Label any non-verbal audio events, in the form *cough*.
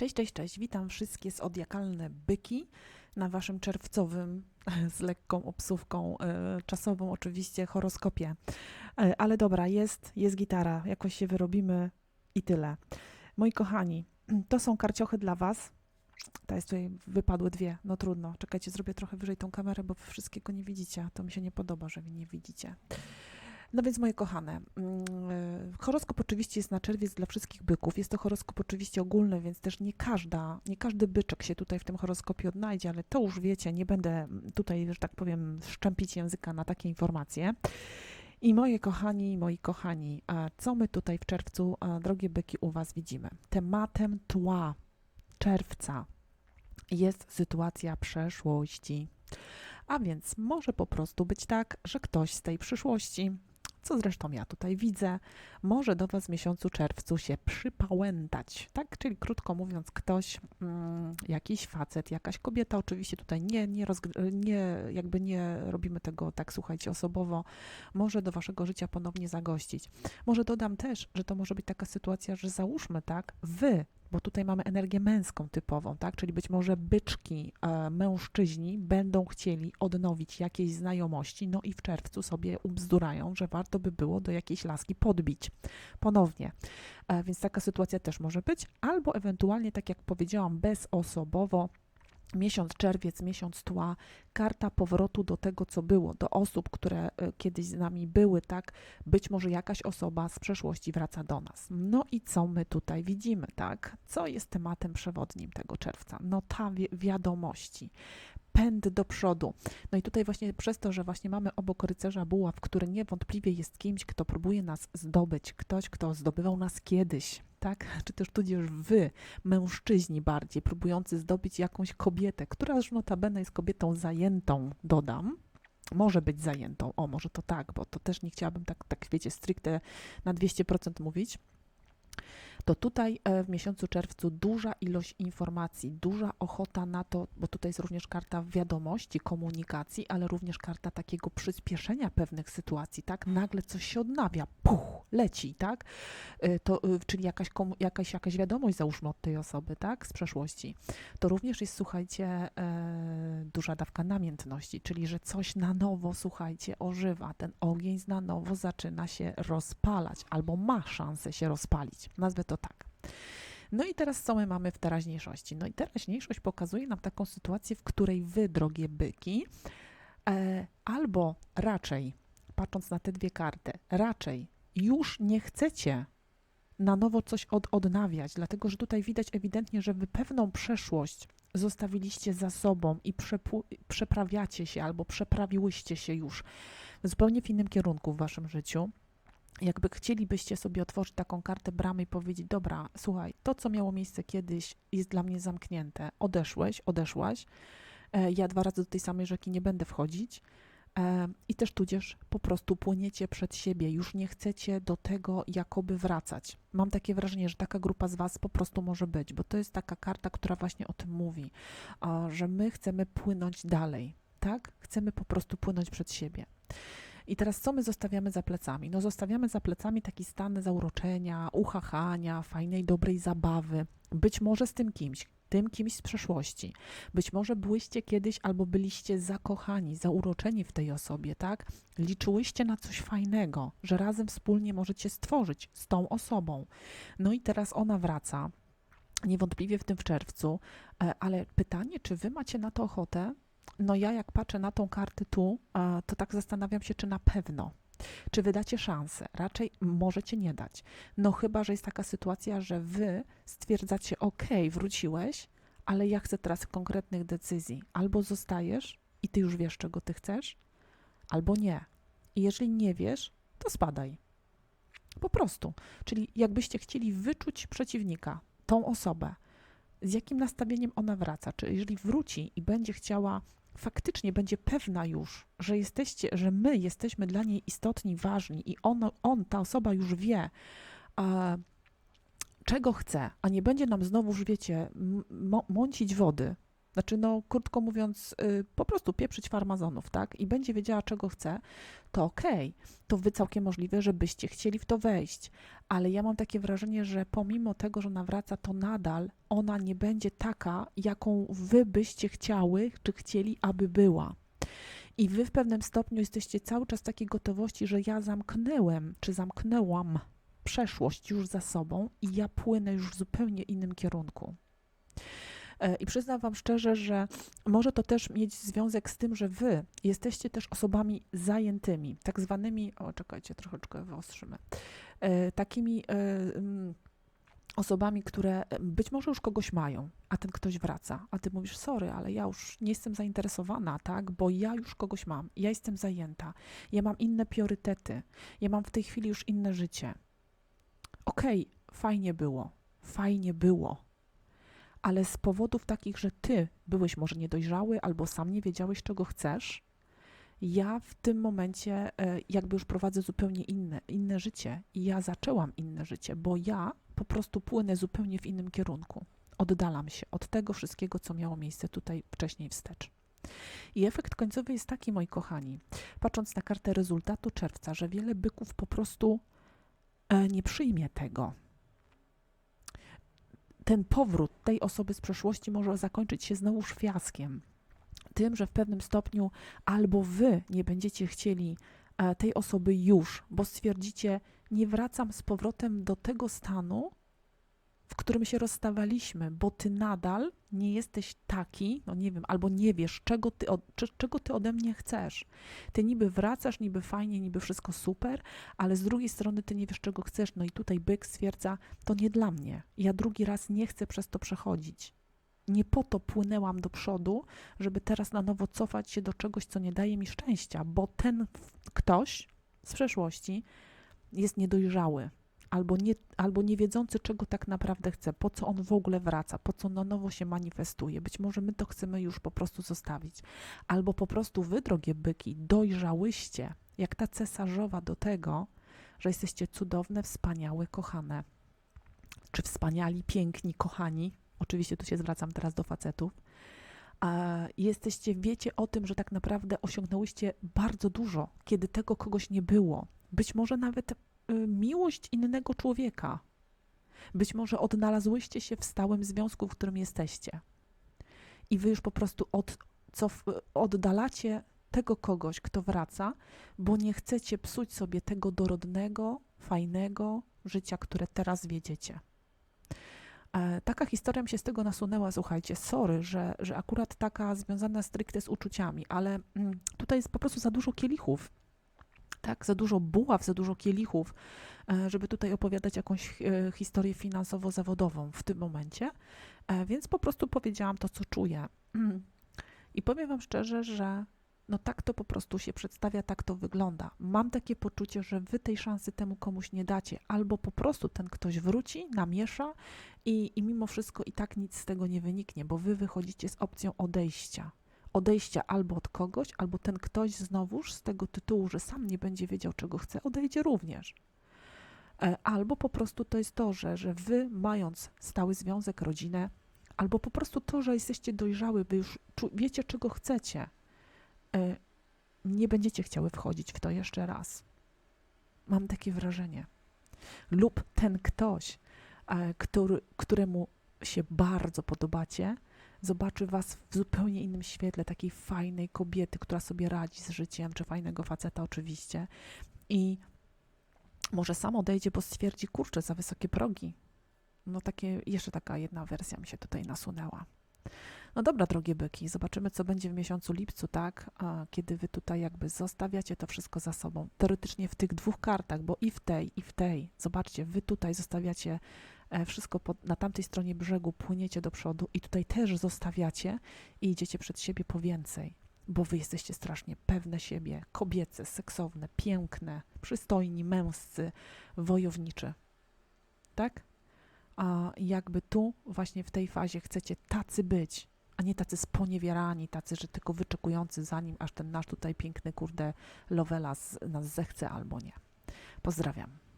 Cześć, cześć, cześć. Witam wszystkie zodiakalne byki na waszym czerwcowym, *laughs* z lekką obsówką e, czasową oczywiście, horoskopie. E, ale dobra, jest, jest gitara, jakoś się wyrobimy i tyle. Moi kochani, *clears throat* to są karciochy dla was. To jest tutaj, wypadły dwie, no trudno. Czekajcie, zrobię trochę wyżej tą kamerę, bo wszystkiego nie widzicie. To mi się nie podoba, że wy nie widzicie. No więc moje kochane, mm, e, horoskop oczywiście jest na czerwiec dla wszystkich byków. Jest to horoskop oczywiście ogólny, więc też nie każda, nie każdy byczek się tutaj w tym horoskopie odnajdzie, ale to już wiecie, nie będę tutaj, że tak powiem, szczępić języka na takie informacje. I moje kochani, moi kochani, co my tutaj w czerwcu, drogie byki, u Was widzimy? Tematem tła czerwca jest sytuacja przeszłości. A więc może po prostu być tak, że ktoś z tej przyszłości, co zresztą ja tutaj widzę, może do Was w miesiącu czerwcu się przypałętać, tak? Czyli krótko mówiąc, ktoś, mm, jakiś facet, jakaś kobieta, oczywiście tutaj nie, nie, nie, jakby nie robimy tego tak, słuchajcie, osobowo, może do Waszego życia ponownie zagościć. Może dodam też, że to może być taka sytuacja, że załóżmy, tak, Wy bo tutaj mamy energię męską typową, tak? Czyli być może byczki, e, mężczyźni będą chcieli odnowić jakieś znajomości, no i w czerwcu sobie ubzdurają, że warto by było do jakiejś laski podbić ponownie. E, więc taka sytuacja też może być, albo ewentualnie, tak jak powiedziałam, bezosobowo Miesiąc czerwiec, miesiąc tła, karta powrotu do tego, co było, do osób, które e, kiedyś z nami były, tak? Być może jakaś osoba z przeszłości wraca do nas. No i co my tutaj widzimy, tak? Co jest tematem przewodnim tego czerwca? No ta wi wiadomości pęd do przodu. No i tutaj właśnie przez to, że właśnie mamy obok rycerza buław, który niewątpliwie jest kimś, kto próbuje nas zdobyć, ktoś, kto zdobywał nas kiedyś, tak? *laughs* Czy też tudzież wy, mężczyźni bardziej, próbujący zdobyć jakąś kobietę, która już notabene jest kobietą zajętą, dodam, może być zajętą. O, może to tak, bo to też nie chciałabym tak, tak wiecie, stricte na 200% mówić to tutaj e, w miesiącu czerwcu duża ilość informacji, duża ochota na to, bo tutaj jest również karta wiadomości, komunikacji, ale również karta takiego przyspieszenia pewnych sytuacji, tak? Nagle coś się odnawia, puch, leci, tak? E, to, e, czyli jakaś, jakaś, jakaś wiadomość, załóżmy, od tej osoby, tak? Z przeszłości. To również jest, słuchajcie, duża dawka namiętności, czyli że coś na nowo, słuchajcie, ożywa. Ten ogień na nowo zaczyna się rozpalać albo ma szansę się rozpalić. Nazwę to tak. No i teraz co my mamy w teraźniejszości? No i teraźniejszość pokazuje nam taką sytuację, w której wy, drogie byki, e, albo raczej, patrząc na te dwie karty, raczej już nie chcecie na nowo coś od, odnawiać, dlatego że tutaj widać ewidentnie, że wy pewną przeszłość zostawiliście za sobą i przeprawiacie się albo przeprawiłyście się już zupełnie w innym kierunku w waszym życiu jakby chcielibyście sobie otworzyć taką kartę bramy i powiedzieć, dobra, słuchaj, to co miało miejsce kiedyś jest dla mnie zamknięte. Odeszłeś, odeszłaś. E, ja dwa razy do tej samej rzeki nie będę wchodzić. E, I też tudzież po prostu płyniecie przed siebie, już nie chcecie do tego jakoby wracać. Mam takie wrażenie, że taka grupa z Was po prostu może być, bo to jest taka karta, która właśnie o tym mówi, że my chcemy płynąć dalej, tak? Chcemy po prostu płynąć przed siebie. I teraz co my zostawiamy za plecami? No zostawiamy za plecami taki stan zauroczenia, uchachania, fajnej, dobrej zabawy. Być może z tym kimś, tym kimś z przeszłości. Być może byłyście kiedyś albo byliście zakochani, zauroczeni w tej osobie, tak? Liczyłyście na coś fajnego, że razem wspólnie możecie stworzyć z tą osobą. No i teraz ona wraca, niewątpliwie w tym w czerwcu, e, ale pytanie, czy wy macie na to ochotę? no ja jak patrzę na tą kartę tu, to tak zastanawiam się, czy na pewno. Czy wydacie szansę? Raczej możecie nie dać. No chyba, że jest taka sytuacja, że wy stwierdzacie, ok, wróciłeś, ale ja chcę teraz konkretnych decyzji. Albo zostajesz i ty już wiesz, czego ty chcesz, albo nie. I jeżeli nie wiesz, to spadaj. Po prostu. Czyli jakbyście chcieli wyczuć przeciwnika, tą osobę, z jakim nastawieniem ona wraca. Czy jeżeli wróci i będzie chciała faktycznie będzie pewna już, że jesteście, że my jesteśmy dla niej istotni, ważni i on, on ta osoba już wie, a, czego chce, a nie będzie nam znowu, wiecie, mącić wody, znaczy no krótko mówiąc, y, po prostu pieprzyć farmazonów, tak? I będzie wiedziała, czego chce, to okej, to wy całkiem możliwe, żebyście chcieli w to wejść. Ale ja mam takie wrażenie, że pomimo tego, że ona wraca, to nadal ona nie będzie taka, jaką wy byście chciały, czy chcieli, aby była. I wy w pewnym stopniu jesteście cały czas takiej gotowości, że ja zamknęłem, czy zamknęłam przeszłość już za sobą i ja płynę już w zupełnie innym kierunku. E, I przyznam Wam szczerze, że może to też mieć związek z tym, że Wy jesteście też osobami zajętymi, tak zwanymi, o czekajcie, troszeczkę wyostrzymy, e, takimi e, osobami, które być może już kogoś mają, a ten ktoś wraca, a Ty mówisz, sorry, ale ja już nie jestem zainteresowana, tak, bo ja już kogoś mam, ja jestem zajęta, ja mam inne priorytety, ja mam w tej chwili już inne życie. Okej, fajnie było, fajnie było, ale z powodów takich, że ty byłeś może niedojrzały albo sam nie wiedziałeś, czego chcesz, ja w tym momencie e, jakby już prowadzę zupełnie inne, inne życie i ja zaczęłam inne życie, bo ja po prostu płynę zupełnie w innym kierunku. Oddalam się od tego wszystkiego, co miało miejsce tutaj wcześniej wstecz. I efekt końcowy jest taki, moi kochani, patrząc na kartę rezultatu czerwca, że wiele byków po prostu e, nie przyjmie tego, ten powrót tej osoby z przeszłości może zakończyć się znowuż fiaskiem. Tym, że w pewnym stopniu albo wy nie będziecie chcieli e, tej osoby już, bo stwierdzicie, nie wracam z powrotem do tego stanu, w którym się rozstawaliśmy, bo ty nadal nie jesteś taki, no nie wiem, albo nie wiesz, czego ty, od, czego ty ode mnie chcesz. Ty niby wracasz, niby fajnie, niby wszystko super, ale z drugiej strony ty nie wiesz, czego chcesz. No i tutaj byk stwierdza, to nie dla mnie. Ja drugi raz nie chcę przez to przechodzić. Nie po to płynęłam do przodu, żeby teraz na nowo cofać się do czegoś, co nie daje mi szczęścia, bo ten ktoś z przeszłości jest niedojrzały albo nie, albo nie wiedzący, czego tak naprawdę chce, po co on w ogóle wraca, po co na nowo się manifestuje. Być może my to chcemy już po prostu zostawić. Albo po prostu wy, drogie byki, dojrzałyście, jak ta cesarzowa do tego, że jesteście cudowne, wspaniałe, kochane. Czy wspaniali, piękni, kochani. Oczywiście tu się zwracam teraz do facetów. A jesteście, wiecie o tym, że tak naprawdę osiągnęłyście bardzo dużo, kiedy tego kogoś nie było. Być może nawet miłość innego człowieka. Być może odnalazłyście się w stałym związku, w którym jesteście. I wy już po prostu od, co, oddalacie tego kogoś, kto wraca, bo nie chcecie psuć sobie tego dorodnego, fajnego życia, które teraz wiedziecie. E, taka historia mi się z tego nasunęła, słuchajcie, sorry, że, że akurat taka związana stricte z uczuciami, ale mm, tutaj jest po prostu za dużo kielichów tak, za dużo buław, za dużo kielichów, e, żeby tutaj opowiadać jakąś e, historię finansowo-zawodową w tym momencie, e, więc po prostu powiedziałam to, co czuję. *clears throat* I powiem Wam szczerze, że no tak to po prostu się przedstawia, tak to wygląda. Mam takie poczucie, że Wy tej szansy temu komuś nie dacie, albo po prostu ten ktoś wróci, namiesza i, i mimo wszystko i tak nic z tego nie wyniknie, bo Wy wychodzicie z opcją odejścia odejścia albo od kogoś, albo ten ktoś znowuż z tego tytułu, że sam nie będzie wiedział, czego chce, odejdzie również. E, albo po prostu to jest to, że, że wy, mając stały związek, rodzinę, albo po prostu to, że jesteście dojrzały, wy już wiecie, czego chcecie, e, nie będziecie chciały wchodzić w to jeszcze raz. Mam takie wrażenie. Lub ten ktoś, e, który, któremu się bardzo podobacie, zobaczy was w zupełnie innym świetle, takiej fajnej kobiety, która sobie radzi z życiem, czy fajnego faceta oczywiście. I może sam odejdzie, bo stwierdzi, kurczę, za wysokie progi. No takie, jeszcze taka jedna wersja mi się tutaj nasunęła. No dobra, drogie byki, zobaczymy, co będzie w miesiącu lipcu, tak? A kiedy wy tutaj jakby zostawiacie to wszystko za sobą. Teoretycznie w tych dwóch kartach, bo i w tej, i w tej, zobaczcie, wy tutaj zostawiacie wszystko pod, na tamtej stronie brzegu, płyniecie do przodu i tutaj też zostawiacie i idziecie przed siebie po więcej, bo wy jesteście strasznie pewne siebie, kobiece, seksowne, piękne, przystojni, męscy, wojowniczy. Tak? A jakby tu, właśnie w tej fazie, chcecie tacy być, a nie tacy sponiewierani, tacy, że tylko wyczekujący za nim, aż ten nasz tutaj piękny, kurde, Lovelas nas zechce albo nie. Pozdrawiam.